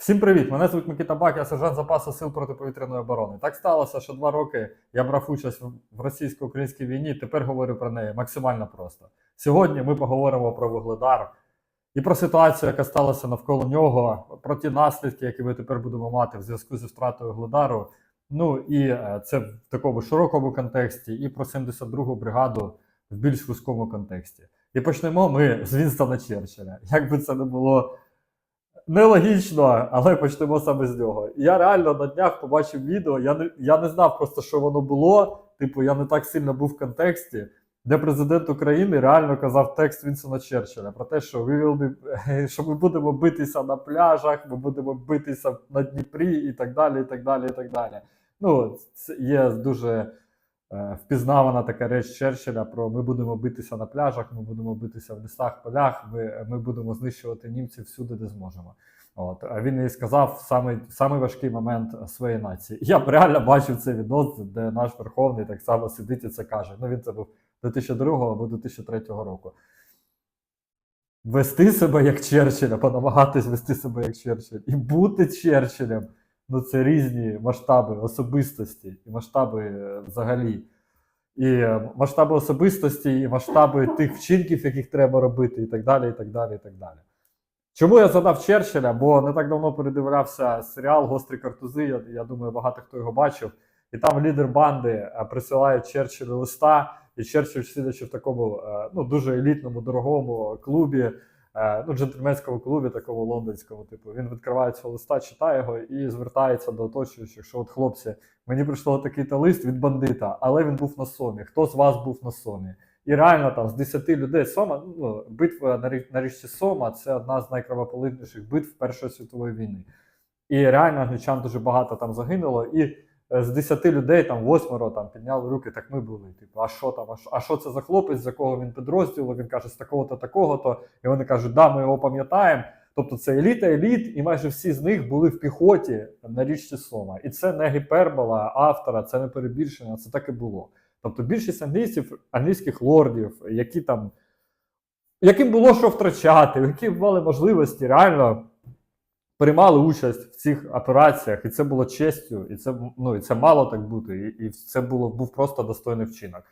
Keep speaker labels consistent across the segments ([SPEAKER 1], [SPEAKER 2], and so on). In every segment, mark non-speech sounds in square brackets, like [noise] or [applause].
[SPEAKER 1] Всім привіт! Мене звуть Микита Бак, я сержант запасу сил протиповітряної оборони. Так сталося, що два роки я брав участь в- російсько-українській війні. Тепер говорю про неї максимально просто. Сьогодні ми поговоримо про Вугледар і про ситуацію, яка сталася навколо нього, про ті наслідки, які ми тепер будемо мати в зв'язку зі втратою Вугледару. Ну і е, це в такому широкому контексті, і про 72-гу бригаду в більш вузькому контексті. І почнемо ми з Вінстона Черчилля. Як би це не було нелогічно, але почнемо саме з нього. Я реально на днях побачив відео. Я не, я не знав просто, що воно було. Типу, я не так сильно був в контексті, де президент України реально казав текст Вінсона Черчилля про те, що, be, [laughs] що ми будемо битися на пляжах, ми будемо битися на Дніпрі і так далі. і так далі, і так далі. Ну, це є дуже впізнавана така реч Черчилля про ми будемо битися на пляжах, ми будемо битися в лісах, полях, ми, ми будемо знищувати німців всюди, де зможемо. От а він і сказав самий, самий важкий момент своєї нації. Я б реально бачив цей відос, де наш верховний так само сидить і це каже. Ну він це був 2002 або 2003 року. Вести себе як Черчилль, або намагатись вести себе як Черчилль. І бути Черчиллем ну це різні масштаби особистості і масштаби е, взагалі. І е, масштаби особистості, і масштаби тих вчинків, яких треба робити, і так далі. і так далі, і так далі. Чому я задав Черчилля? Бо не так давно передивлявся серіал Гострі картузи. Я, я думаю, багато хто його бачив. І там лідер банди е, присилає Черчиллю листа, і Черчилль, сидячи в такому ну, дуже елітному, дорогому клубі, ну, джентльменському клубі, такому лондонському, типу, він відкриває цього листа, читає його і звертається до оточуючих, що от хлопці, мені прийшло такий-то лист від бандита, але він був на сомі. Хто з вас був на сомі? І реально там з 10 людей Сома, ну, битва на, річці Сома це одна з найкровопролитніших битв Першої світової війни. І реально англічан дуже багато там загинуло. І е, з 10 людей там восьмеро там підняли руки, так ми були. Типу, а що там? А що, а що це за хлопець, з якого він підрозділу? Він каже, з такого-то, такого-то. І вони кажуть, да, ми його пам'ятаємо. Тобто це еліта еліт, і майже всі з них були в піхоті на річці Сома. І це не гіпербола автора, це не перебільшення, це так і було. Тобто більшість англійців, англійських лордів, які там, яким було що втрачати, які мали можливості, реально приймали участь в цих операціях, і це було честю, і це, ну, і це мало так бути, і, і це було, був просто достойний вчинок.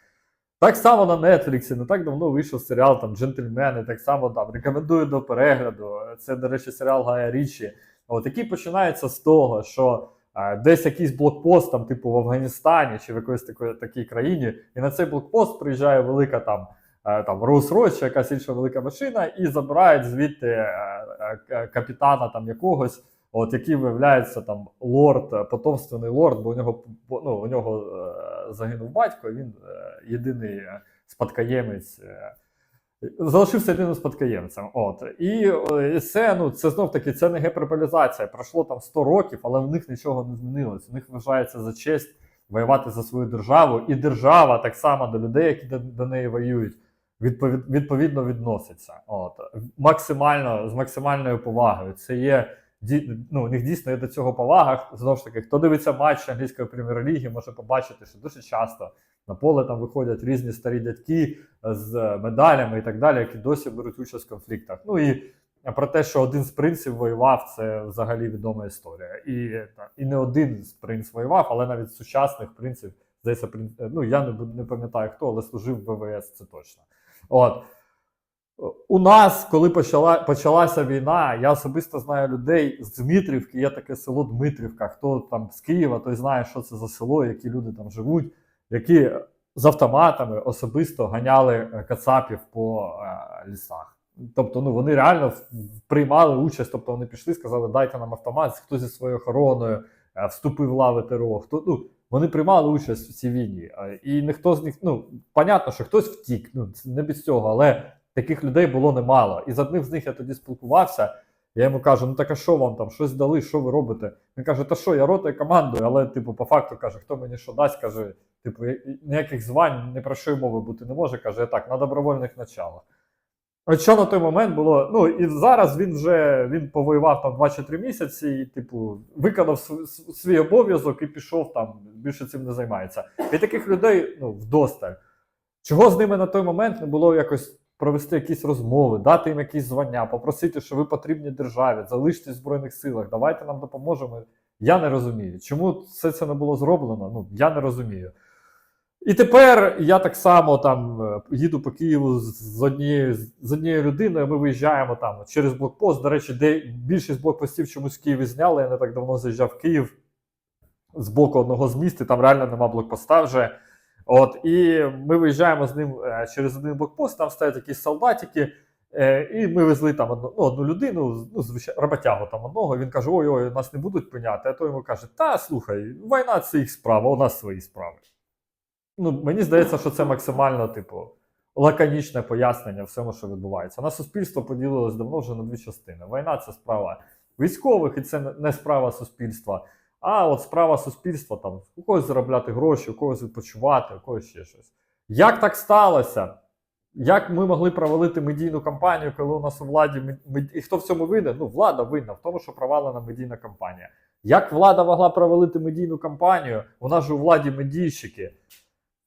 [SPEAKER 1] Так само на Netflix, не так давно вийшов серіал там Джентльмени, так само там рекомендую до перегляду. Це, до речі, серіал Гая Річі, от, який починається з того, що е, десь якийсь блокпост, там, типу в Афганістані чи в якоїсь такої такій країні, і на цей блокпост приїжджає велика там. Е, Там Rolls-Royce чи якась інша велика машина, і забирають звідти е, е, капітана там якогось, от який виявляється там лорд, потомственний лорд, бо у нього ну, у нього загинув батько, він єдиний спадкоємець. Залишився єдиним спадкоємцем. От і е, це ну це знов таки це не гіперболізація. Пройшло там 100 років, але в них нічого не змінилось. У них вважається за честь воювати за свою державу, і держава так само до людей, які до, до неї воюють, відповід, відповідно відноситься. От максимально з максимальною повагою. Це є ну, у них дійсно є до цього повага. Знову ж таки, хто дивиться матч англійської прем'єр-ліги, може побачити, що дуже часто на поле там виходять різні старі дядьки з медалями і так далі, які досі беруть участь в конфліктах. Ну і про те, що один з принців воював, це взагалі відома історія. І, і не один з принц воював, але навіть сучасних принців, здається, прин- ну я не, не пам'ятаю хто, але служив в ВВС, це точно. От. У нас, коли почала, почалася війна, я особисто знаю людей з Дмитрівки, є таке село Дмитрівка. Хто там з Києва, той знає, що це за село, які люди там живуть, які з автоматами особисто ганяли е, кацапів по е, лісах. Тобто, ну вони реально приймали участь, тобто вони пішли, сказали, дайте нам автомат, хто зі своєю охороною е, вступив в лави ТРО. Хто, ну, вони приймали участь в цій війні. І ніхто з них, ну, понятно, що хтось втік, ну, не без цього, але таких людей було немало. І з одним з них я тоді спілкувався. Я йому кажу: ну так а що вам там, щось дали, що ви робите? Він каже, та що, я ротою командую, але, типу, по факту каже, хто мені що дасть, каже, типу, ніяких звань, ні про що й мови бути не може. Каже, я так, на добровольних началах. От що на той момент було? Ну і зараз він вже він повоював там 2 чи 3 місяці, і, типу, виконав св- св- свій обов'язок і пішов там, більше цим не займається. І таких людей ну, вдосталь. Чого з ними на той момент не було якось провести якісь розмови, дати їм якісь звання, попросити, що ви потрібні державі, залиштесь в Збройних силах, давайте нам допоможемо. Я не розумію. Чому все це не було зроблено? Ну, я не розумію. І тепер я так само там е, їду по Києву з- однією, з однією людиною. Ми виїжджаємо там через блокпост. До речі, де більшість блокпостів чомусь в Києві зняли. Я не так давно заїжджав в Київ з боку одного з міст, і там реально нема блокпоста вже. От, і ми виїжджаємо з ним е, через один блокпост, там стоять якісь солдатики, е, і ми везли там одну, ну, одну людину, ну, звичайно, роботягу там одного. Він каже: Ой-ой, нас не будуть пиняти. А той йому каже: Та слухай, війна це їх справа, у нас свої справи. Ну, мені здається, що це максимально, типу, лаконічне пояснення всьому, що відбувається. На суспільство поділилось давно вже на дві частини. Війна це справа військових, і це не справа суспільства. А от справа суспільства там у когось заробляти гроші, у когось відпочивати, у когось ще щось. Як так сталося? Як ми могли провалити медійну кампанію, коли у нас у владі і хто в цьому винен? Ну, влада винна в тому, що провалена медійна кампанія. Як влада могла провалити медійну кампанію? Вона ж у владі медійщики.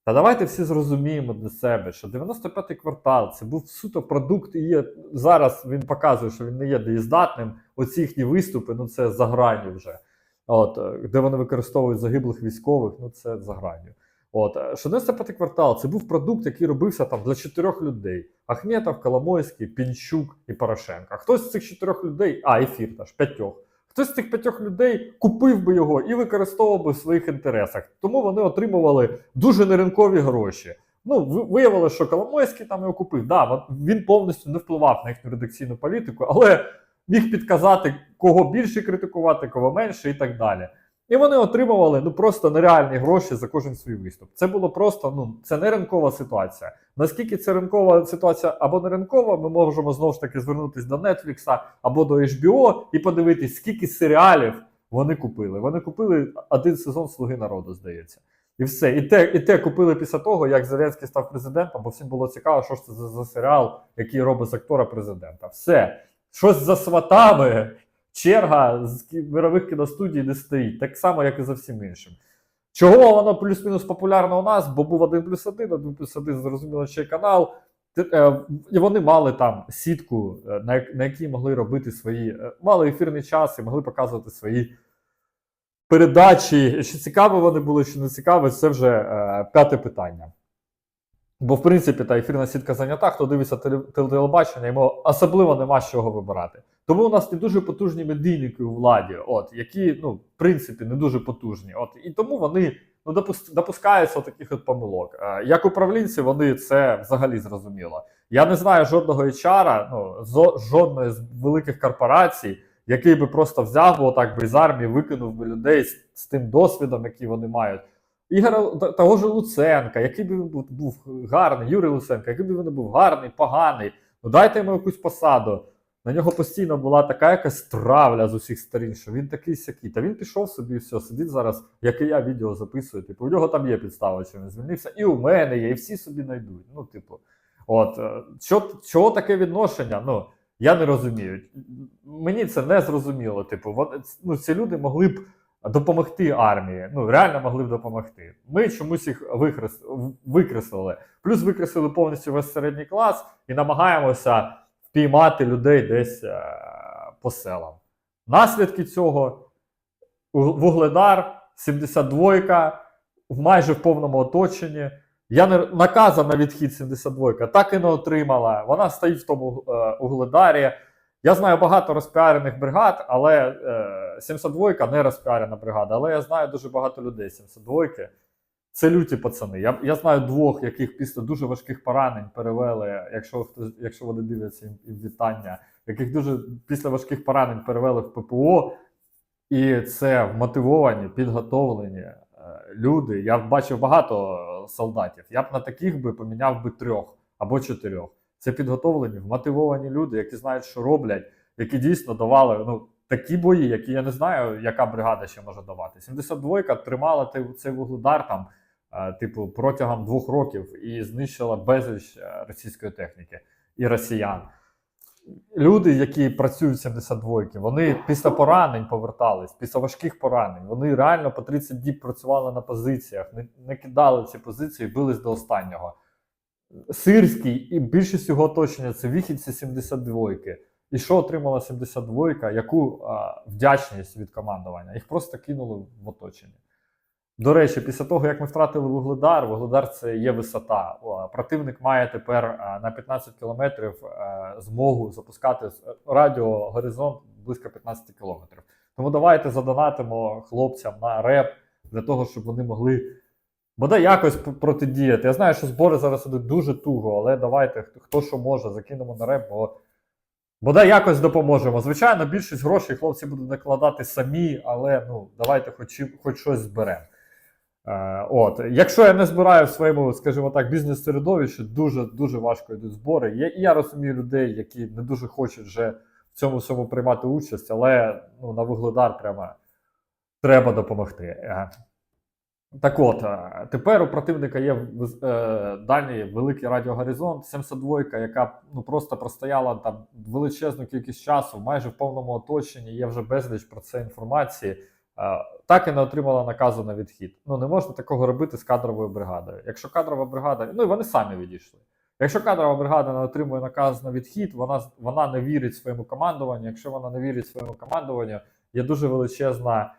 [SPEAKER 1] Та давайте всі зрозуміємо для себе, що 95-й квартал це був суто продукт, і є зараз він показує, що він не є дієздатним. Оці їхні виступи, ну це за гранню вже. От, е, де вони використовують загиблих військових, ну це за гранню. От, е, що 95-й квартал це був продукт, який робився там для чотирьох людей: Ахметов, Коломойський, Пінчук і Порошенко. Хтось з цих чотирьох людей, а і Фірташ, п'ятьох. Хтось з цих п'ятьох людей купив би його і використовував би в своїх інтересах. Тому вони отримували дуже неринкові гроші. Ну, ви- виявилося, що Коломойський там його купив. Да, він повністю не впливав на їхню редакційну політику, але міг підказати, кого більше критикувати, кого менше, і так далі. І вони отримували ну просто нереальні гроші за кожен свій виступ. Це було просто ну це не ринкова ситуація. Наскільки це ринкова ситуація або не ринкова, ми можемо знову ж таки звернутися до Netflix або до HBO і подивитись, скільки серіалів вони купили. Вони купили один сезон Слуги народу, здається. І все. І те, і те купили після того, як Зеленський став президентом, бо всім було цікаво, що ж це за, за серіал, який робить з актора президента. Все. Щось за сватами, черга з мирових кіностудій не стоїть, так само, як і за всім іншим. Чого воно плюс-мінус популярно у нас? Бо був 1 плюс 1, 1 плюс 1, зрозуміло, ще канал. Е, І вони мали там сітку, е, на, якій могли робити свої, е, мали ефірний час і могли показувати свої передачі. Чи цікаві вони були, чи не цікаві, це вже п'яте питання. Бо, в принципі, та ефірна сітка зайнята, хто дивиться теле- теле- телебачення, йому особливо нема з чого вибирати. Тому у нас не дуже потужні медійники у владі, от, які, ну, в принципі, не дуже потужні. От, і тому вони ну, допус- допускаються таких от помилок. Е, як управлінці, вони це взагалі зрозуміло. Я не знаю жодного HR, ну, жодної з великих корпорацій, який би просто взяв отак би з армії, викинув би людей з, з тим досвідом, який вони мають. Ігоря т- того ж Луценка, який би він був, гарний, Юрій Луценко, який би він був гарний, поганий. Ну дайте йому якусь посаду. На нього постійно була така якась травля з усіх сторін, що він такий сякий. Та він пішов собі, все, сидить зараз, як і я відео записую. Типу, у нього там є підстава, що він звільнився, і у мене є, і всі собі знайдуть. Ну, типу, от е, що, чого таке відношення? Ну, я не розумію. Мені це не зрозуміло. Типу, вон- ну, ці люди могли б допомогти армії. Ну, реально могли б допомогти. Ми чомусь їх викрес... викреслили. Плюс викреслили повністю весь середній клас і намагаємося впіймати людей десь е, по селам. Наслідки цього Вугледар, 72-ка, в майже в повному оточенні. Я не наказа на відхід 72-ка так і не отримала. Вона стоїть в тому е, Угледарі. Я знаю багато розпіарених бригад, але е, 72-ка не розпіарена бригада. Але я знаю дуже багато людей 72-ки. Це люті пацани. Я, я знаю двох, яких після дуже важких поранень перевели, якщо хтось, якщо вони дивляться їм вітання, яких дуже після важких поранень перевели в ППО, і це вмотивовані, підготовлені е, люди. Я бачив багато солдатів. Я б на таких би поміняв би трьох або чотирьох. Це підготовлені, вмотивовані люди, які знають, що роблять, які дійсно давали ну, такі бої, які я не знаю, яка бригада ще може давати. 72-ка тримала цей вугледар там, е, типу, протягом двох років і знищила безліч е, російської техніки і росіян. Люди, які працюють 72-ки, вони після поранень повертались, після важких поранень. Вони реально по 30 діб працювали на позиціях, не, не кидали ці позиції, бились до останнього. Сирський і більшість його оточення це вихідці 72-ки. І що отримала 72-ка? Яку а, вдячність від командування? Їх просто кинули в оточення. До речі, після того, як ми втратили Вугледар, Вугледар це є висота. Противник має тепер на 15 кілометрів змогу запускати з- радіогоризонт близько 15 кілометрів. Тому давайте задонатимо хлопцям на реп для того, щоб вони могли бодай якось протидіяти. Я знаю, що збори зараз ідуть дуже туго, але давайте, хто, що може, закинемо на реп, бо бодай якось допоможемо. Звичайно, більшість грошей хлопці будуть накладати самі, але ну, давайте хоч, хоч щось зберемо. Е, от. Якщо я не збираю в своєму, скажімо так, бізнес-середовищі, дуже дуже важко йдуть збори. Я, і я розумію людей, які не дуже хочуть вже в цьому всьому приймати участь, але ну, на вугледар прямо треба допомогти. Так от, е, тепер у противника є е, дальній великий радіогоризонт, 72, яка ну, просто простояла там величезну кількість часу, майже в повному оточенні, є вже безліч про це інформації. Е, Так і не отримала наказу на відхід. Ну не можна такого робити з кадровою бригадою. Якщо кадрова бригада, ну і вони самі відійшли. Якщо кадрова бригада не отримує наказ на відхід, вона вона не вірить своєму командуванню. Якщо вона не вірить своєму командуванню, є дуже величезна.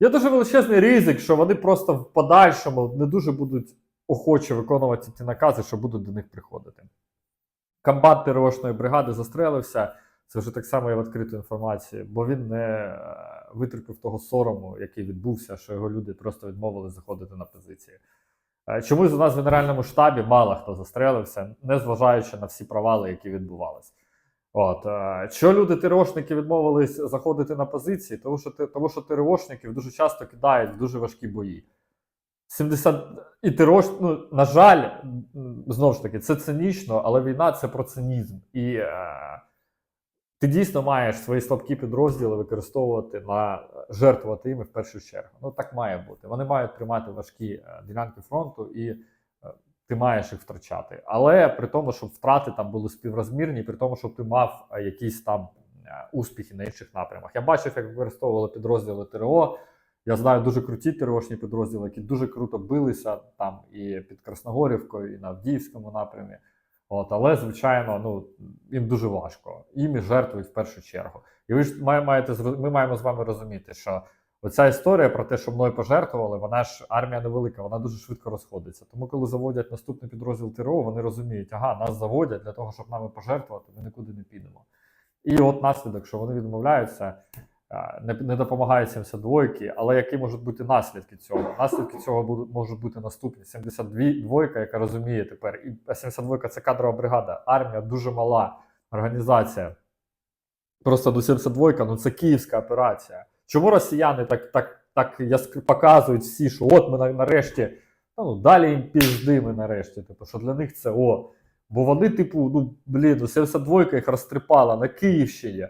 [SPEAKER 1] Є дуже величезний ризик, що вони просто в подальшому не дуже будуть охоче виконувати ті накази, що будуть до них приходити. Комбат ТРОшної бригади застрелився. Це вже так само є в відкритій інформації, бо він не е, витерпів того сорому, який відбувся, що його люди просто відмовили заходити на позиції. Е, Чомусь у нас в Генеральному штабі мало хто застрелився, незважаючи на всі провали, які відбувалися. От е, що люди ТРОшники відмовились заходити на позиції, тому що тому що ТРОшників дуже часто кидають в дуже важкі бої. 70 і ТРОш, ну на жаль, знову ж таки, це цинічно, але війна це про цинізм. І е, ти дійсно маєш свої слабкі підрозділи використовувати на жертвувати їми в першу чергу. Ну так має бути. Вони мають тримати важкі е, ділянки фронту і е, ти маєш їх втрачати. Але при тому, щоб втрати там були співрозмірні, при тому, щоб ти мав е, якісь там е, успіхи на інших напрямах. Я бачив, як використовували підрозділи ТРО. Я знаю дуже круті ТРОшні підрозділи, які дуже круто билися там і під Красногорівкою, і на Авдіївському напрямі. От, але, звичайно, ну їм дуже важко. Їм і жертвують в першу чергу. І ви ж маєте ми маємо з вами розуміти, що оця історія про те, що мною пожертвували, вона ж армія невелика, вона дуже швидко розходиться. Тому, коли заводять наступний підрозділ ТРО, вони розуміють, ага, нас заводять для того, щоб нами пожертвувати, ми нікуди не підемо. І от наслідок, що вони відмовляються, не, не допомагають 72-ки, але які можуть бути наслідки цього? Наслідки цього будуть, можуть бути наступні. 72-ка, яка розуміє тепер, і 72-ка це кадрова бригада, армія дуже мала організація. Просто до 72-ка, ну це київська операція. Чому росіяни так, так, так яск- показують всі, що от ми нарешті, ну далі їм пізди ми нарешті. Типу, що для них це о. Бо вони, типу, ну блін, ну 72-ка їх розтрипала на Київщині.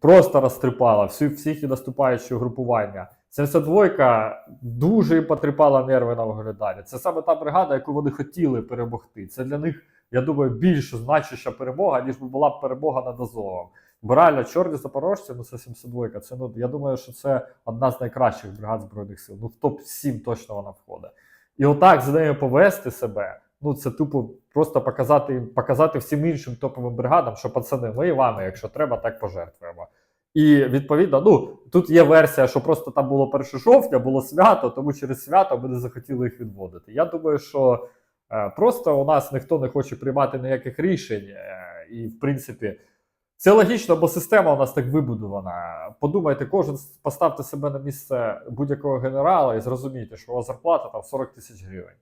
[SPEAKER 1] Просто розтрипала всі, всіх і наступаючого групування. 72-ка дуже потріпала нерви на вигляданні. Це саме та бригада, яку вони хотіли перемогти. Це для них, я думаю, більш значуща перемога, ніж була б перемога над Азовом. Бо реально, чорні запорожці, ну це 72-ка. Це ну я думаю, що це одна з найкращих бригад збройних сил. Ну в топ 7 точно вона входить. І отак з нею повести себе. Ну це тупо просто показати показати всім іншим топовим бригадам, що пацани, ми і вами, якщо треба, так пожертвуємо. І відповідно, ну тут є версія, що просто там було 1 жовтня, було свято, тому через свято ми не захотіли їх відводити. Я думаю, що е, просто у нас ніхто не хоче приймати ніяких рішень, е, і в принципі. Це логічно, бо система у нас так вибудована. Подумайте, кожен поставте себе на місце будь-якого генерала і зрозумійте, що у вас зарплата там 40 тисяч гривень.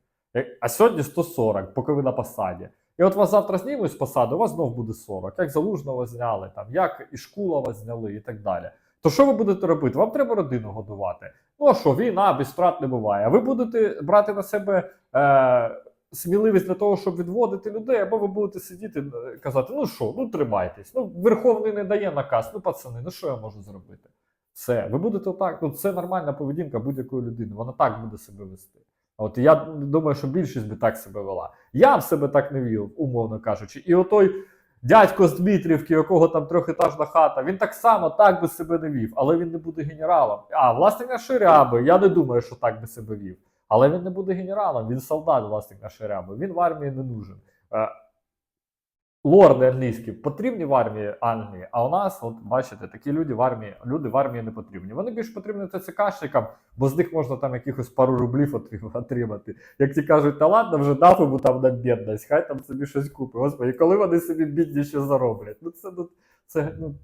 [SPEAKER 1] А сьогодні 140, поки ви на посаді. І от вас завтра знімуть з посади, у вас знов буде 40. Як Залужного зняли, там, як Ішкулова зняли і так далі. То що ви будете робити? Вам треба родину годувати. Ну а що, війна без втрат не буває. А ви будете брати на себе е, сміливість для того, щоб відводити людей, або ви будете сидіти е, казати: ну що, ну тримайтесь. Ну, Верховний не дає наказ, ну пацани, ну що я можу зробити? Все, ви будете отак. Ну, це нормальна поведінка будь-якої людини. Вона так буде себе вести. От я думаю, що більшість би так себе вела. Я б себе так не вів, умовно кажучи. І отой дядько з Дмитрівки, якого там трьохетажна хата, він так само так би себе не вів, але він не буде генералом. А власник нашої ряби, я не думаю, що так би себе вів. Але він не буде генералом, він солдат, власник нашої ряби. Він в армії не нужен. Е, лорди англійські потрібні в армії Англії, а у нас, от бачите, такі люди в армії, люди в армії не потрібні. Вони більш потрібні ТЦКшникам, бо з них можна там якихось пару рублів отримати. Як ті кажуть, та ладно, вже дав йому там на бідність, хай там собі щось купить. Господи, коли вони собі бідні ще зароблять? Ну це ну, це, ну,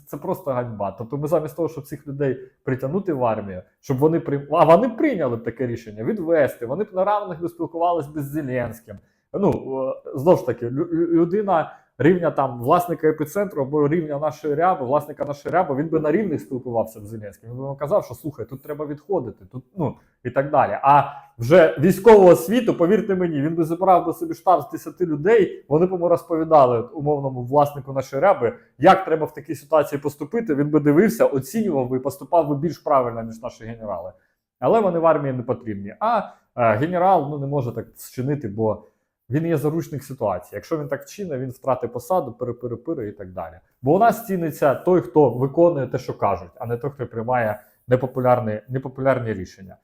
[SPEAKER 1] це просто ганьба. Тобто ми замість того, щоб цих людей притягнути в армію, щоб вони при... а вони прийняли б таке рішення відвести, вони б на равних би спілкувалися з Зеленським. Ну е, знову ж таки, лю- лю- людина рівня там власника епіцентру або рівня нашої ряби, власника нашої ряби, він би на рівних спілкувався з Зеленським. Він би казав, що слухай, тут треба відходити, тут ну і так далі. А вже військового світу, повірте мені, він би забрав би собі штаб з 10 людей. Вони б йому розповідали умовному власнику нашої ряби, як треба в такій ситуації поступити. Він би дивився, оцінював би і поступав би більш правильно ніж наші генерали. Але вони в армії не потрібні. А е, генерал ну не може так вчинити, бо він є заручник ситуації. Якщо він так вчинить, він втратить посаду, переперепири і так далі. Бо у нас ціниться той, хто виконує те, що кажуть, а не той, хто приймає непопулярні, непопулярні рішення.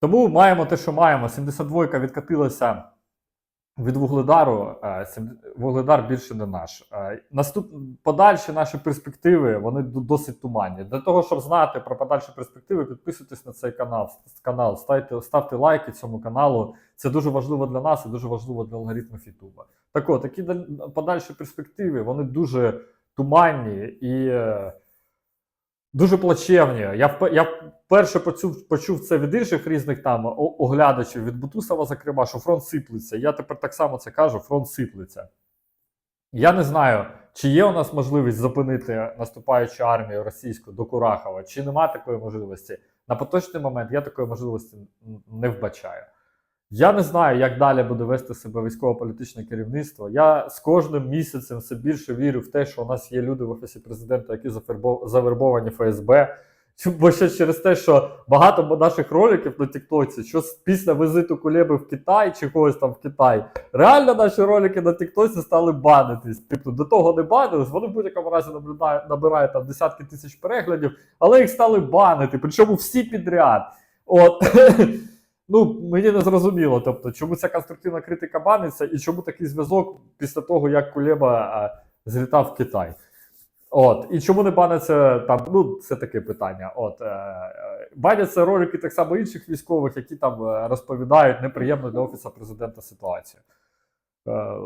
[SPEAKER 1] Тому маємо те, що маємо. 72 відкатилася від Вугледару. е, Вугледар більше не наш. Е, Наступ... Подальші наші перспективи вони досить туманні. Для того, щоб знати про подальші перспективи, підписуйтесь на цей канал. канал ставте, ставте лайки цьому каналу. Це дуже важливо для нас і дуже важливо для алгоритмів Ютуба. Так от, такі подальші перспективи, вони дуже туманні і е, дуже плачевні. Я, я вперше почув, почув це від інших різних там оглядачів, від Бутусова, зокрема, що фронт сиплеться. Я тепер так само це кажу: фронт сиплеться. Я не знаю, чи є у нас можливість зупинити наступаючу армію російську до Курахова, чи нема такої можливості. На поточний момент я такої можливості не вбачаю. Я не знаю, як далі буде вести себе військово-політичне керівництво. Я з кожним місяцем все більше вірю в те, що у нас є люди в офісі президента, які завербовані ФСБ. Бо ще через те, що багато наших роликів на Тіктоці, що після візиту Кулеби в Китай чи когось там в Китай, реально наші ролики на Тіктоці стали банитись. Типу, до того не банились, вони в будь-якому разі наблюдають, набирають там десятки тисяч переглядів, але їх стали банити, причому всі підряд. От. [laughs] Ну, мені не зрозуміло, тобто, чому ця конструктивна критика баниться, і чому такий зв'язок після того, як Кулеба а, злітав в Китай. От, і чому не баниться там? Ну, це таке питання. От е, е, баняться ролики так само інших військових, які там е, розповідають неприємну для офісу президента ситуацію. Е,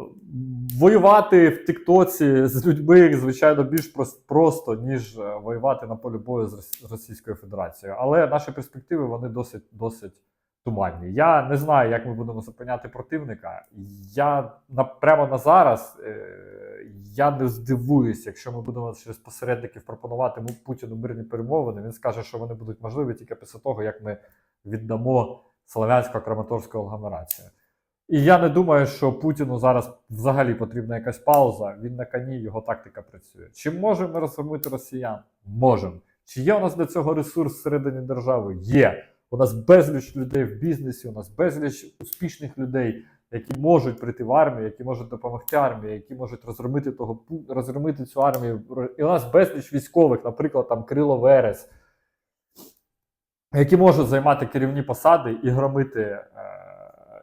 [SPEAKER 1] воювати в Тіктоці з людьми, звичайно, більш просто, ніж е, воювати на полі бою з Російською Федерацією. Але наші перспективи вони досить досить туманні. Я не знаю, як ми будемо зупиняти противника. Я на, прямо на зараз е, я не здивуюсь, якщо ми будемо через посередників пропонувати Путіну мирні перемовини. Він скаже, що вони будуть можливі тільки після того, як ми віддамо Слов'янсько-Краматорську агломерацію. І я не думаю, що Путіну зараз взагалі потрібна якась пауза. Він на коні, його тактика працює. Чи можемо ми розгромити росіян? Можемо. Чи є у нас для цього ресурс всередині держави? Є. У нас безліч людей в бізнесі, у нас безліч успішних людей, які можуть прийти в армію, які можуть допомогти армії, які можуть розгромити того розгромити цю армію. І у нас безліч військових, наприклад, там Крило Верес, які можуть займати керівні посади і громити, е,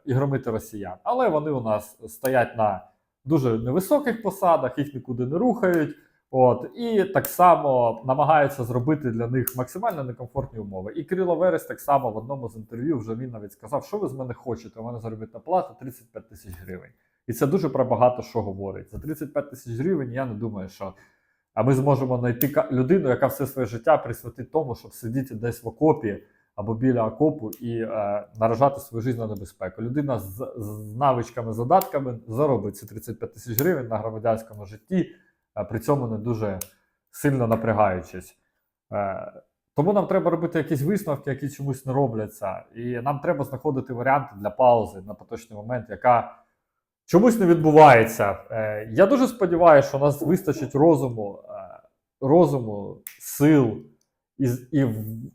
[SPEAKER 1] і громити росіян. Але вони у нас стоять на дуже невисоких посадах, їх нікуди не рухають. От, і так само намагаються зробити для них максимально некомфортні умови. І Кирило Верес так само в одному з інтерв'ю вже він навіть сказав, що ви з мене хочете. У мене заробітна плата 35 тисяч гривень. І це дуже про багато що говорить. За 35 тисяч гривень я не думаю, що а ми зможемо знайти людину, яка все своє життя присвятить тому, щоб сидіти десь в окопі або біля окопу і е, наражати свою життя на небезпеку. Людина з, з навичками, задатками заробить ці 35 тисяч гривень на громадянському житті, при цьому не дуже сильно напрягаючись. Е, тому нам треба робити якісь висновки, які чомусь не робляться. І нам треба знаходити варіанти для паузи на поточний момент, яка чомусь не відбувається. Е, я дуже сподіваюся, що у нас вистачить розуму, е, розуму, сил і, і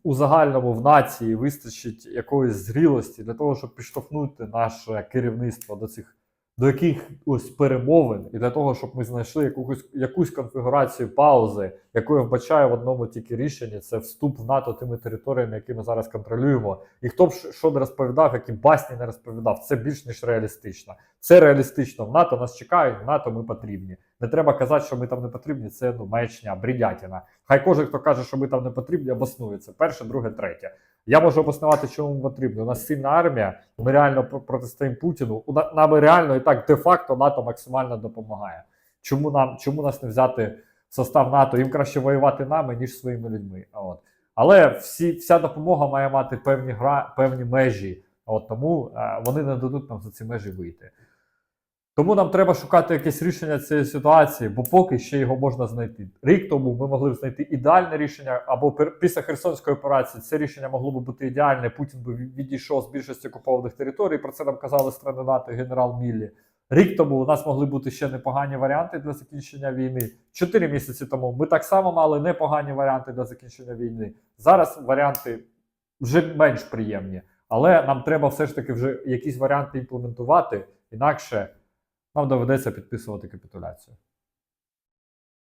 [SPEAKER 1] у загальному в нації вистачить якоїсь зрілості для того, щоб підштовхнути наше керівництво до цих до яких ось перемовин, і для того, щоб ми знайшли якусь, якусь конфігурацію паузи, яку я вбачаю в одному тільки рішенні, це вступ в НАТО тими територіями, які ми зараз контролюємо. І хто б що не розповідав, які басні не розповідав, це більш ніж реалістично. Це реалістично. В НАТО нас чекають, в НАТО ми потрібні. Не треба казати, що ми там не потрібні. Це ну маячня, бредятіна. Хай кожен, хто каже, що ми там не потрібні, обоснується. Перше, друге, третє. Я можу обоснувати, чому ми потрібні. У нас сильна армія. Ми реально пр- протистоїмо Путіну. У на- нам реально і так де-факто НАТО максимально допомагає. Чому нам чому нас не взяти в состав НАТО? Їм краще воювати нами, ніж своїми людьми. От. Але всі, вся допомога має мати певні гра, певні межі. От тому е, вони не дадуть нам за ці межі вийти. Тому нам треба шукати якесь рішення цієї ситуації, бо поки ще його можна знайти. Рік тому ми могли б знайти ідеальне рішення, або після Херсонської операції це рішення могло б бути ідеальне. Путін би відійшов з більшості окупованих територій. Про це нам казали страни НАТО генерал Міллі. Рік тому у нас могли бути ще непогані варіанти для закінчення війни. Чотири місяці тому ми так само мали непогані варіанти для закінчення війни. Зараз варіанти вже менш приємні, але нам треба все ж таки вже якісь варіанти імплементувати, інакше нам доведеться підписувати капітуляцію.